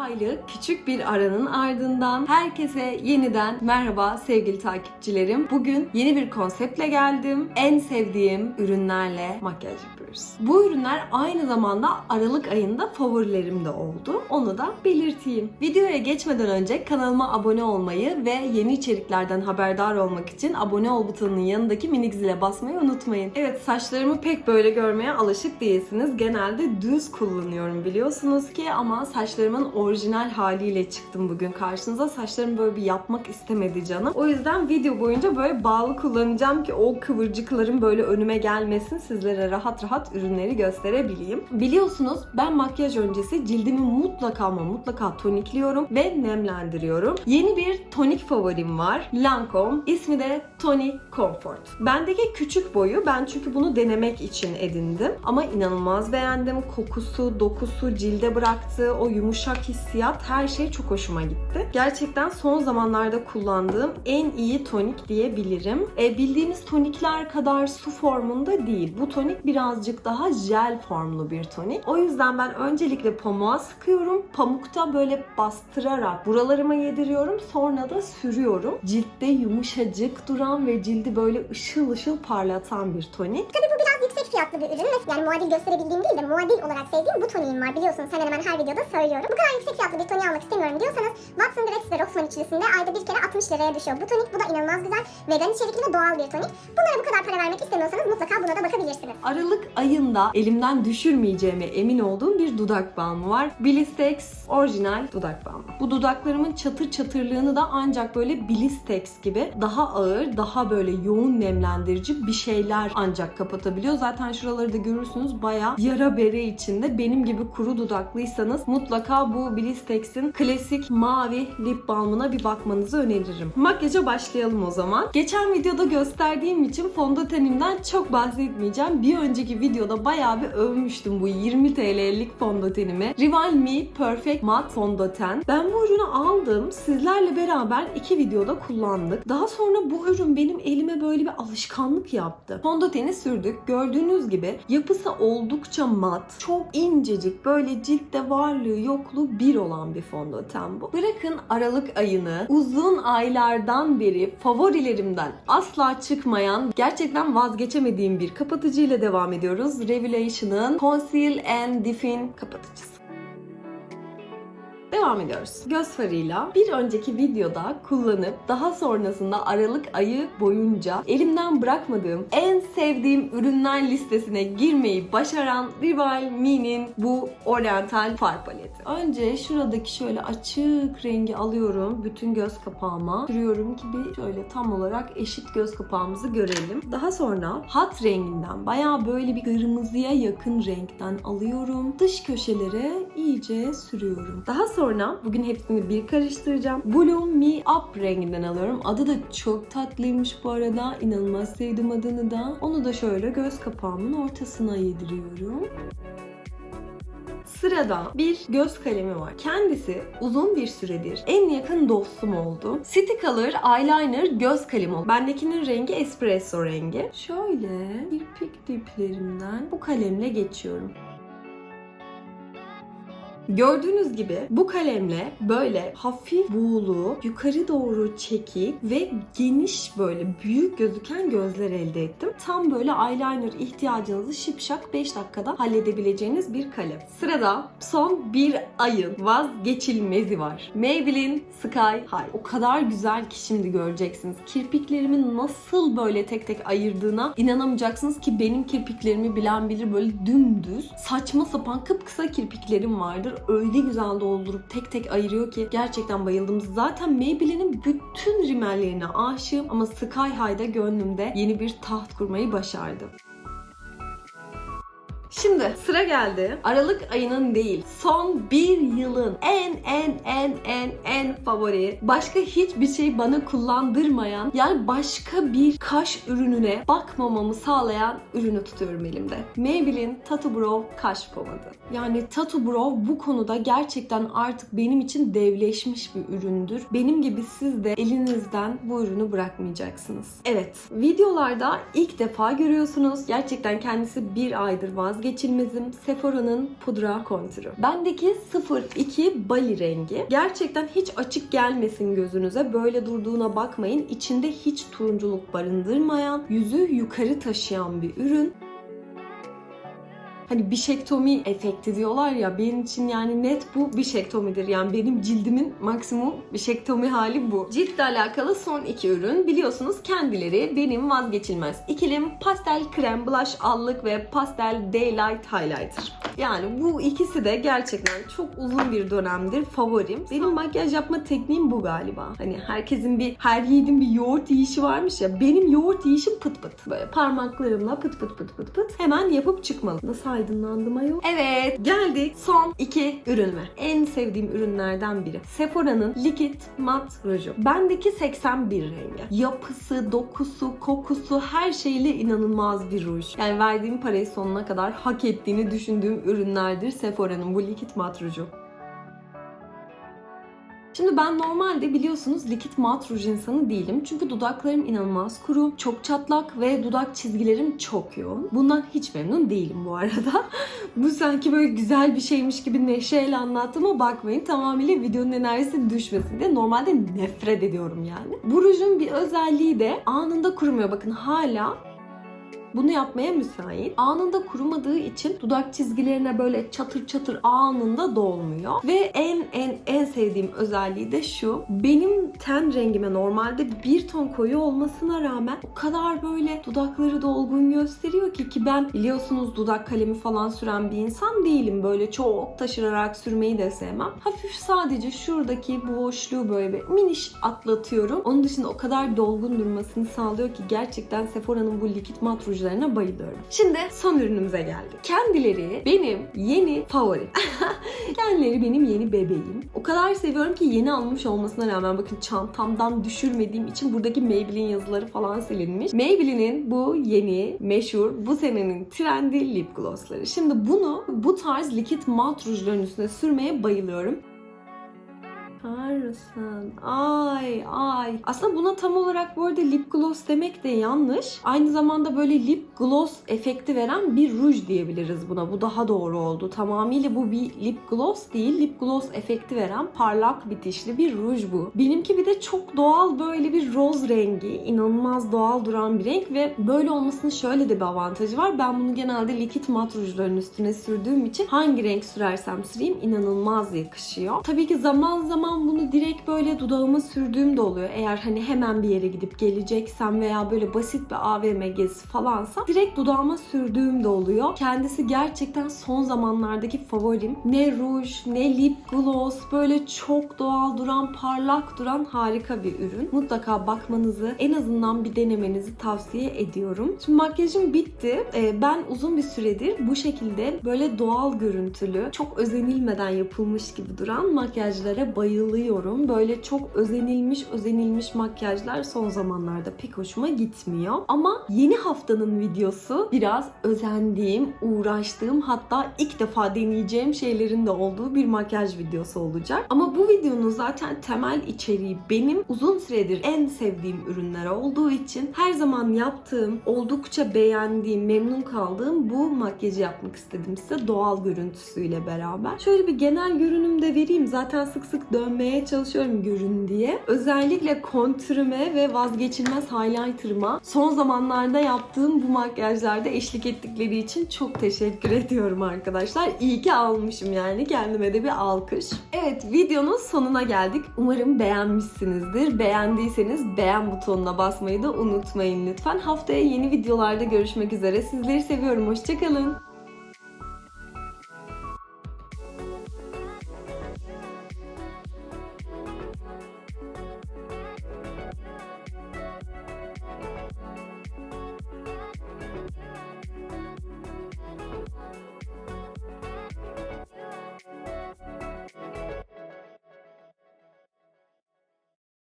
aylık küçük bir aranın ardından herkese yeniden merhaba sevgili takipçilerim. Bugün yeni bir konseptle geldim. En sevdiğim ürünlerle makyaj yapıyoruz. Bu ürünler aynı zamanda Aralık ayında favorilerim de oldu. Onu da belirteyim. Videoya geçmeden önce kanalıma abone olmayı ve yeni içeriklerden haberdar olmak için abone ol butonunun yanındaki minik zile basmayı unutmayın. Evet saçlarımı pek böyle görmeye alışık değilsiniz. Genelde düz kullanıyorum biliyorsunuz ki ama saçlarımın orijinal haliyle çıktım bugün karşınıza. Saçlarımı böyle bir yapmak istemedi canım. O yüzden video boyunca böyle bağlı kullanacağım ki o kıvırcıklarım böyle önüme gelmesin. Sizlere rahat rahat ürünleri gösterebileyim. Biliyorsunuz ben makyaj öncesi cildimi mutlaka ama mutlaka tonikliyorum ve nemlendiriyorum. Yeni bir tonik favorim var. Lancome. İsmi de Tonic Comfort. Bendeki küçük boyu ben çünkü bunu denemek için edindim. Ama inanılmaz beğendim. Kokusu, dokusu, cilde bıraktığı o yumuşak hissiyat her şey çok hoşuma gitti. Gerçekten son zamanlarda kullandığım en iyi tonik diyebilirim. E, bildiğimiz tonikler kadar su formunda değil. Bu tonik birazcık daha jel formlu bir tonik. O yüzden ben öncelikle pamuğa sıkıyorum. Pamukta böyle bastırarak buralarıma yediriyorum. Sonra da sürüyorum. Ciltte yumuşacık duran ve cildi böyle ışıl ışıl parlatan bir tonik. Tabii bu biraz yüksek fiyatlı bir ürün. Yani muadil gösterebildiğim değil de muadil olarak sevdiğim bu toniğim var. Biliyorsunuz hemen hemen her videoda söylüyorum. Bu kadar yüksek fiyatlı bir toniği almak istemiyorum diyorsanız Watson Direct ve Roxman içerisinde ayda bir kere 60 liraya düşüyor. Bu tonik bu da inanılmaz güzel. Vegan içerikli ve doğal bir tonik. Bunlara bu kadar para vermek istemiyorsanız mutlaka buna da bakabilirsiniz. Aralık ayında elimden düşürmeyeceğime emin olduğum bir dudak balmı var. Blistex orijinal dudak balmı. Bu dudaklarımın çatır çatırlığını da ancak böyle Blistex gibi daha ağır, daha böyle yoğun nemlendirici bir şeyler ancak kapatabiliyor. Zaten şuraları da görürsünüz baya yara bere içinde. Benim gibi kuru dudaklıysanız mutlaka bu Blistex'in klasik mavi lip balmına bir bakmanızı öneririm. Makyaja başlayalım o zaman. Geçen videoda gösterdiğim için fondötenimden çok bahsetmeyeceğim. Bir önceki videoda bayağı bir övmüştüm bu 20 TL'lik fondötenimi. Rival Me Perfect Matte Fondöten. Ben bu ürünü aldım. Sizlerle beraber iki videoda kullandık. Daha sonra bu ürün benim elime böyle bir alışkanlık yaptı. Fondöteni sürdük. Gördüğünüz gibi yapısı oldukça mat. Çok incecik böyle ciltte varlığı yokluğu bir olan bir fondöten bu. Bırakın Aralık ayını uzun aylardan beri favorilerimden asla çıkmayan gerçekten vazgeçemediğim bir kapatıcıyla devam ediyoruz. Revelation'ın Conceal and Define kapatıcısı. Devam ediyoruz. Göz farıyla bir önceki videoda kullanıp daha sonrasında Aralık ayı boyunca elimden bırakmadığım en sevdiğim ürünler listesine girmeyi başaran Rival Me'nin bu oryantal far paleti. Önce şuradaki şöyle açık rengi alıyorum bütün göz kapağıma. Sürüyorum ki bir şöyle tam olarak eşit göz kapağımızı görelim. Daha sonra hat renginden bayağı böyle bir kırmızıya yakın renkten alıyorum. Dış köşelere iyice sürüyorum. Daha sonra bugün hepsini bir karıştıracağım. Bloom Me Up renginden alıyorum. Adı da çok tatlıymış bu arada. İnanılmaz sevdim adını da. Onu da şöyle göz kapağımın ortasına yediriyorum. Sırada bir göz kalemi var. Kendisi uzun bir süredir en yakın dostum oldu. City Color Eyeliner göz kalemi oldu. Bendekinin rengi espresso rengi. Şöyle kirpik diplerimden bu kalemle geçiyorum. Gördüğünüz gibi bu kalemle böyle hafif buğulu, yukarı doğru çekik ve geniş böyle büyük gözüken gözler elde ettim. Tam böyle eyeliner ihtiyacınızı şipşak 5 dakikada halledebileceğiniz bir kalem. Sırada son bir ayın vazgeçilmezi var. Maybelline Sky High. O kadar güzel ki şimdi göreceksiniz. Kirpiklerimin nasıl böyle tek tek ayırdığına inanamayacaksınız ki benim kirpiklerimi bilen bilir böyle dümdüz saçma sapan kıpkısa kirpiklerim vardır öyle güzel doldurup tek tek ayırıyor ki gerçekten bayıldım. Zaten Maybelline'in bütün rimellerine aşığım ama Sky High'da gönlümde yeni bir taht kurmayı başardı. Şimdi sıra geldi. Aralık ayının değil, son bir yılın en en en en en favori, başka hiçbir şey bana kullandırmayan, yani başka bir kaş ürününe bakmamamı sağlayan ürünü tutuyorum elimde. Maybelline Tattoo Brow Kaş Pomadı. Yani Tattoo Brow bu konuda gerçekten artık benim için devleşmiş bir üründür. Benim gibi siz de elinizden bu ürünü bırakmayacaksınız. Evet, videolarda ilk defa görüyorsunuz. Gerçekten kendisi bir aydır vazgeçmiyor vazgeçilmezim Sephora'nın pudra kontürü. Bendeki 02 Bali rengi. Gerçekten hiç açık gelmesin gözünüze. Böyle durduğuna bakmayın. İçinde hiç turunculuk barındırmayan, yüzü yukarı taşıyan bir ürün. Hani bişektomi efekti diyorlar ya benim için yani net bu bişektomidir. Yani benim cildimin maksimum bişektomi hali bu. Ciltle alakalı son iki ürün biliyorsunuz kendileri benim vazgeçilmez. İkilim pastel krem blush allık ve pastel daylight highlighter. Yani bu ikisi de gerçekten çok uzun bir dönemdir favorim. Benim makyaj yapma tekniğim bu galiba. Hani herkesin bir her yiğidin bir yoğurt yiyişi varmış ya. Benim yoğurt yiyişim pıt pıt. Böyle parmaklarımla pıt pıt pıt pıt pıt hemen yapıp çıkmalı. Nasıl aydınlandım ayol? Evet geldik son iki ürünme. En sevdiğim ürünlerden biri. Sephora'nın Liquid Matte Ruju. Bendeki 81 rengi. Yapısı, dokusu, kokusu her şeyle inanılmaz bir ruj. Yani verdiğim parayı sonuna kadar hak ettiğini düşündüğüm ürünlerdir Sephora'nın bu Liquid Matte Ruju. Şimdi ben normalde biliyorsunuz likit mat ruj insanı değilim. Çünkü dudaklarım inanılmaz kuru, çok çatlak ve dudak çizgilerim çok yoğun. Bundan hiç memnun değilim bu arada. bu sanki böyle güzel bir şeymiş gibi neşeyle anlattığıma bakmayın. Tamamıyla videonun enerjisi düşmesin diye. Normalde nefret ediyorum yani. Bu rujun bir özelliği de anında kurumuyor. Bakın hala bunu yapmaya müsait. Anında kurumadığı için dudak çizgilerine böyle çatır çatır anında dolmuyor. Ve en en en sevdiğim özelliği de şu. Benim ten rengime normalde bir ton koyu olmasına rağmen o kadar böyle dudakları dolgun gösteriyor ki ki ben biliyorsunuz dudak kalemi falan süren bir insan değilim. Böyle çok taşırarak sürmeyi de sevmem. Hafif sadece şuradaki bu boşluğu böyle bir miniş atlatıyorum. Onun dışında o kadar dolgun durmasını sağlıyor ki gerçekten Sephora'nın bu likit mat rujlarına bayılıyorum. Şimdi son ürünümüze geldik. Kendileri benim yeni favorim. Kendileri benim yeni bebeğim. O kadar seviyorum ki yeni almış olmasına rağmen bakın çantamdan düşürmediğim için buradaki Maybelline yazıları falan silinmiş. Maybelline'in bu yeni meşhur bu senenin trendi lip glossları. Şimdi bunu bu tarz likit mat rujların üstüne sürmeye bayılıyorum. Harrison. Ay ay. Aslında buna tam olarak bu arada lip gloss demek de yanlış. Aynı zamanda böyle lip gloss efekti veren bir ruj diyebiliriz buna. Bu daha doğru oldu. Tamamıyla bu bir lip gloss değil. Lip gloss efekti veren parlak bitişli bir ruj bu. Benimki bir de çok doğal böyle bir roz rengi. inanılmaz doğal duran bir renk ve böyle olmasının şöyle de bir avantajı var. Ben bunu genelde likit mat rujların üstüne sürdüğüm için hangi renk sürersem süreyim inanılmaz yakışıyor. Tabii ki zaman zaman bunu direkt böyle dudağıma sürdüğüm de oluyor. Eğer hani hemen bir yere gidip geleceksem veya böyle basit bir AVM gezisi falansa direkt dudağıma sürdüğüm de oluyor. Kendisi gerçekten son zamanlardaki favorim. Ne ruj, ne lip gloss böyle çok doğal duran, parlak duran harika bir ürün. Mutlaka bakmanızı, en azından bir denemenizi tavsiye ediyorum. Şimdi makyajım bitti. Ee, ben uzun bir süredir bu şekilde böyle doğal görüntülü, çok özenilmeden yapılmış gibi duran makyajlara bayılıyorum. Böyle çok özenilmiş, özenilmiş makyajlar son zamanlarda pek hoşuma gitmiyor. Ama yeni haftanın videosu biraz özendiğim, uğraştığım hatta ilk defa deneyeceğim şeylerin de olduğu bir makyaj videosu olacak. Ama bu videonun zaten temel içeriği benim uzun süredir en sevdiğim ürünler olduğu için her zaman yaptığım, oldukça beğendiğim, memnun kaldığım bu makyajı yapmak istedim size doğal görüntüsüyle beraber. Şöyle bir genel görünüm de vereyim. Zaten sık sık dönmeye çalışıyorum görün diye. Özellikle kontürüme ve vazgeçilmez highlighter'ıma son zamanlarda yaptığım bu makyajlarda eşlik ettikleri için çok teşekkür ediyorum arkadaşlar. İyi ki almışım yani. Kendime de bir alkış. Evet videonun sonuna geldik. Umarım beğenmişsinizdir. Beğendiyseniz beğen butonuna basmayı da unutmayın lütfen. Haftaya yeni videolarda görüşmek üzere. Sizleri seviyorum. Hoşçakalın.